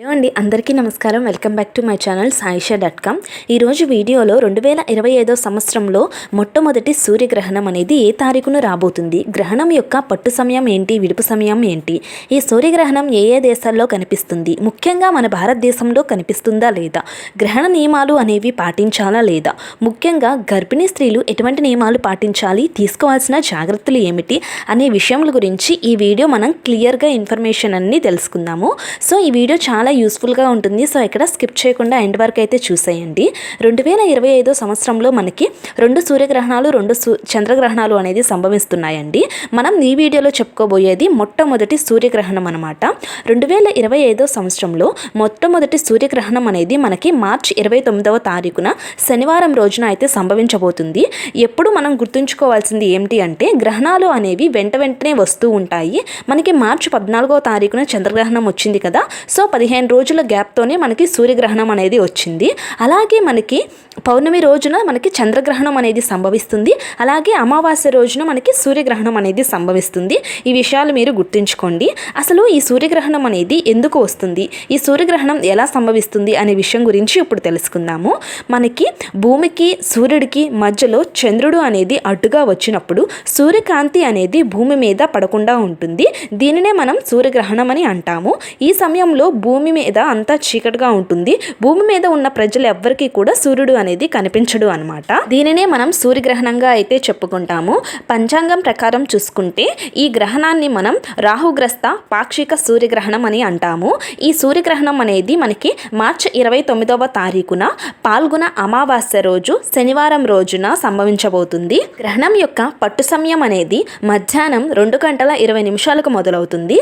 Hello అండి అందరికీ నమస్కారం. Welcome back to my channel Saisha dot com. ఈరోజు వీడియోలో రెండు వేల ఇరవై ఐదో సంవత్సరంలో మొట్టమొదటి సూర్యగ్రహణం అనేది ఏ తారీఖున రాబోతుంది? గ్రహణం యొక్క పట్టు సమయం ఏంటి? విడుపు సమయం ఏంటి? ఈ సూర్యగ్రహణం ఏ ఏ దేశాల్లో కనిపిస్తుంది? ముఖ్యంగా మన భారతదేశంలో కనిపిస్తుందా లేదా? గ్రహణ నియమాలు అనేవి పాటించాలా లేదా? ముఖ్యంగా గర్భిణీ స్త్రీలు ఎటువంటి నియమాలు పాటించాలి? తీసుకోవాల్సిన జాగ్రత్తలు ఏమిటి? అనే విషయముల గురించి ఈ వీడియో మనం క్లియర్గా ఇన్ఫర్మేషన్ అన్ని తెలుసుకుందాము. సో ఈ వీడియో చాలా యూస్ఫుల్గా ఉంటుంది. సో ఇక్కడ స్కిప్ చేయకుండా ఎండ్ వరకు అయితే చూసేయండి. రెండు వేల ఇరవై ఐదో సంవత్సరంలో మనకి రెండు సూర్యగ్రహణాలు రెండు సూ చంద్రగ్రహణాలు అనేది సంభవిస్తున్నాయండి. మనం ఈ వీడియోలో చెప్పుకోబోయేది మొట్టమొదటి సూర్యగ్రహణం అనమాట రెండు వేల ఇరవై ఐదో సంవత్సరంలో మొట్టమొదటి సూర్యగ్రహణం అనేది మనకి మార్చి ఇరవై తొమ్మిదవ తారీఖున శనివారం రోజున అయితే సంభవించబోతుంది. ఎప్పుడు మనం గుర్తుంచుకోవాల్సింది ఏమిటి అంటే గ్రహణాలు అనేవి వెంట వెంటనే వస్తూ ఉంటాయి. మనకి మార్చి పద్నాలుగో తారీఖున చంద్రగ్రహణం వచ్చింది కదా. సో పదిహేను రోజుల గ్యాప్తోనే మనకి సూర్యగ్రహణం అనేది వచ్చింది. అలాగే మనకి పౌర్ణమి రోజున మనకి చంద్రగ్రహణం అనేది సంభవిస్తుంది. అలాగే అమావాస్య రోజున మనకి సూర్యగ్రహణం అనేది సంభవిస్తుంది. ఈ విషయాలు మీరు గుర్తుంచుకోండి. అసలు ఈ సూర్యగ్రహణం అనేది ఎందుకు వస్తుంది? ఈ సూర్యగ్రహణం ఎలా సంభవిస్తుంది అనే విషయం గురించి ఇప్పుడు తెలుసుకుందాము. మనకి భూమికి సూర్యుడికి మధ్యలో చంద్రుడు అనేది అడ్డుగా వచ్చినప్పుడు సూర్యకాంతి అనేది భూమి మీద పడకుండా ఉంటుంది. దీనినే మనం సూర్యగ్రహణం అని అంటాము. ఈ సమయంలో భూమి భూమి మీద అంతా చీకటిగా ఉంటుంది. భూమి మీద ఉన్న ప్రజలు ఎవ్వరికీ కూడా సూర్యుడు అనేది కనిపించడు అనమాట దీనినే మనం సూర్యగ్రహణంగా అయితే చెప్పుకుంటాము. పంచాంగం ప్రకారం చూసుకుంటే ఈ గ్రహణాన్ని మనం రాహుగ్రస్త పాక్షిక సూర్యగ్రహణం అని అంటాము. ఈ సూర్యగ్రహణం అనేది మనకి మార్చి ఇరవై తొమ్మిదవ తారీఖున పాల్గొన అమావాస్య రోజు శనివారం రోజున సంభవించబోతుంది. గ్రహణం యొక్క పట్టు సమయం అనేది మధ్యాహ్నం రెండు గంటల ఇరవై నిమిషాలకు మొదలవుతుంది.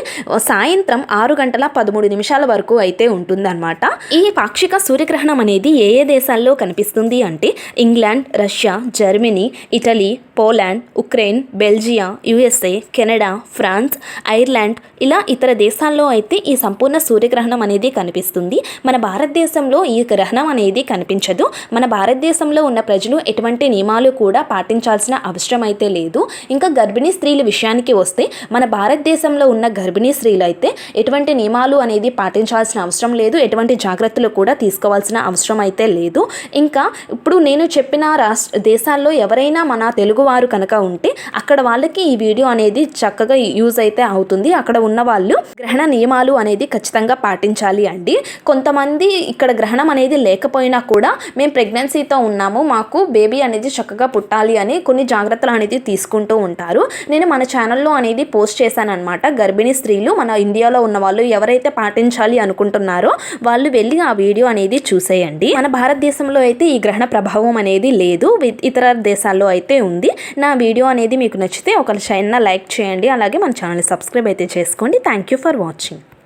సాయంత్రం ఆరు గంటల పదమూడు నిమిషాల వరకు అయితే ఉంటుందన్నమాట. ఈ పాక్షిక సూర్యగ్రహణం అనేది ఏ ఏ దేశాల్లో కనిపిస్తుంది అంటే England Russia Germany Italy Poland Ukraine Belgium USA Canada France Ireland ఇలా ఇతర దేశాల్లో అయితే ఈ సంపూర్ణ సూర్యగ్రహణం అనేది కనిపిస్తుంది. మన భారతదేశంలో ఈ గ్రహణం అనేది కనిపించదు. మన భారతదేశంలో ఉన్న ప్రజలు ఎటువంటి నియమాలు కూడా పాటించాల్సిన అవసరం అయితే లేదు. ఇంకా గర్భిణీ స్త్రీల విషయానికి వస్తే మన భారతదేశంలో ఉన్న గర్భిణీ స్త్రీలు అయితే ఎటువంటి నియమాలు అనేది పాటించాల్సిన అవసరం లేదు. ఎటువంటి జాగ్రత్తలు కూడా తీసుకోవాల్సిన అవసరం అయితే లేదు. ఇంకా ఇప్పుడు నేను చెప్పిన రాష్ట్ర దేశాల్లో ఎవరైనా మన తెలుగువారు కనుక ఉంటే అక్కడ వాళ్ళకి ఈ వీడియో అనేది చక్కగా యూజ్ అయితే అవుతుంది. అక్కడ ఉన్న వాళ్ళు గ్రహణ నియమాలు అనేది ఖచ్చితంగా పాటించాలి అండి. కొంతమంది ఇక్కడ గ్రహణం అనేది లేకపోయినా కూడా మేము ప్రెగ్నెన్సీతో ఉన్నాము. మాకు బేబీ అనేది చక్కగా పుట్టాలి అని కొన్ని జాగ్రత్తలు అనేది తీసుకుంటూ ఉంటారు. నేను మన ఛానల్లో అనేది పోస్ట్ చేశాను అనమాట గర్భిణీ స్త్రీలు మన ఇండియాలో ఉన్న వాళ్ళు ఎవరైతే పాటించాలి అనుకుంటున్నారో వాళ్ళు వెళ్ళి ఆ వీడియో అనేది చూసేయండి. మన భారతదేశంలో అయితే ఈ గ్రహణ ప్రభావం అనేది లేదు. ఇతర దేశాల్లో అయితే ఉంది. నా వీడియో అనేది మీకు నచ్చితే ఒక చిన్న లైక్ చేయండి. అలాగే మన ఛానల్ సబ్స్క్రైబ్ అయితే చేసుకోండి. Thank you for watching